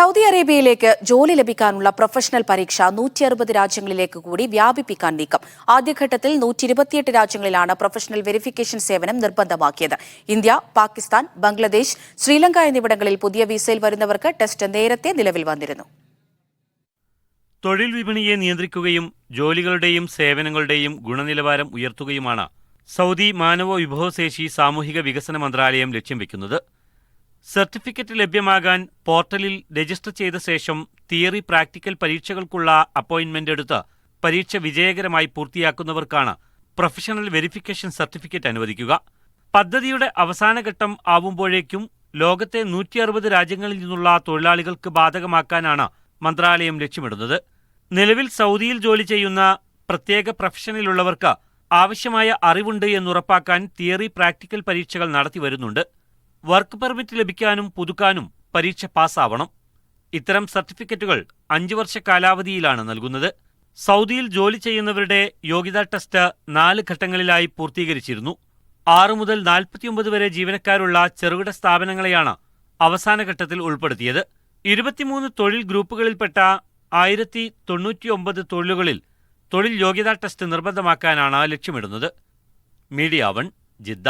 Saudi അറേബ്യയിലേക്ക് ജോലി ലഭിക്കാനുള്ള professional പരീക്ഷ നൂറ്റി അറുപത് രാജ്യങ്ങളിലേക്ക് കൂടി വ്യാപിപ്പിക്കാൻ നീക്കം. ആദ്യഘട്ടത്തിൽ നൂറ്റി ഇരുപത്തിയെട്ട് രാജ്യങ്ങളിലാണ് പ്രൊഫഷണൽ വെരിഫിക്കേഷൻ സേവനം നിർബന്ധമാക്കിയത്. ഇന്ത്യ പാകിസ്ഥാൻ ബംഗ്ലാദേശ് ശ്രീലങ്ക എന്നിവിടങ്ങളിൽ പുതിയ വിസയിൽ വരുന്നവർക്ക് ടെസ്റ്റ് നേരത്തെ നിലവിൽ വന്നിരുന്നു. തൊഴിൽ വിപണിയെ നിയന്ത്രിക്കുകയും ജോലികളുടെയും സേവനങ്ങളുടെയും ഗുണനിലവാരം ഉയർത്തുകയുമാണ് സൗദി മാനവ വിഭവശേഷി സാമൂഹിക വികസന മന്ത്രാലയം ലക്ഷ്യം വെക്കുന്നത്. സർട്ടിഫിക്കറ്റ് ലഭ്യമാകാൻ പോർട്ടലിൽ രജിസ്റ്റർ ചെയ്ത ശേഷം തിയറി പ്രാക്ടിക്കൽ പരീക്ഷകൾക്കുള്ള അപ്പോയിന്റ്മെന്റ് എടുത്ത് പരീക്ഷ വിജയകരമായി പൂർത്തിയാക്കുന്നവർക്കാണ് പ്രൊഫഷണൽ വെരിഫിക്കേഷൻ സർട്ടിഫിക്കറ്റ് അനുവദിക്കുക. പദ്ധതിയുടെ അവസാനഘട്ടം ആവുമ്പോഴേക്കും ലോകത്തെ നൂറ്റി അറുപത് രാജ്യങ്ങളിൽ നിന്നുള്ള തൊഴിലാളികൾക്ക് ബാധകമാക്കാനാണ് മന്ത്രാലയം ലക്ഷ്യമിടുന്നത്. നിലവിൽ സൗദിയിൽ ജോലി ചെയ്യുന്ന പ്രത്യേക പ്രൊഫഷനിലുള്ളവർക്ക് ആവശ്യമായ അറിവുണ്ട് എന്നുറപ്പാക്കാൻ തിയറി പ്രാക്ടിക്കൽ പരീക്ഷകൾ നടത്തി വരുന്നുണ്ട്. വർക്ക് പെർമിറ്റ് ലഭിക്കാനും പുതുക്കാനും പരീക്ഷ പാസ്സാവണം. ഇത്തരം സർട്ടിഫിക്കറ്റുകൾ അഞ്ചു വർഷ കാലാവധിയിലാണ് നൽകുന്നത്. സൗദിയിൽ ജോലി ചെയ്യുന്നവരുടെ യോഗ്യതാ ടെസ്റ്റ് നാല് ഘട്ടങ്ങളിലായി പൂർത്തീകരിച്ചിരുന്നു. ആറ് മുതൽ നാൽപ്പത്തിയൊമ്പത് വരെ ജീവനക്കാരുള്ള ചെറുകിട സ്ഥാപനങ്ങളെയാണ് അവസാന ഘട്ടത്തിൽ ഉൾപ്പെടുത്തിയത്. ഇരുപത്തിമൂന്ന് തൊഴിൽ ഗ്രൂപ്പുകളിൽപ്പെട്ട ആയിരത്തി തൊണ്ണൂറ്റിയൊമ്പത് തൊഴിലുകളിൽ തൊഴിൽ യോഗ്യതാ ടെസ്റ്റ് നിർബന്ധമാക്കാനാണ് ലക്ഷ്യമിടുന്നത്. Media one Jeddah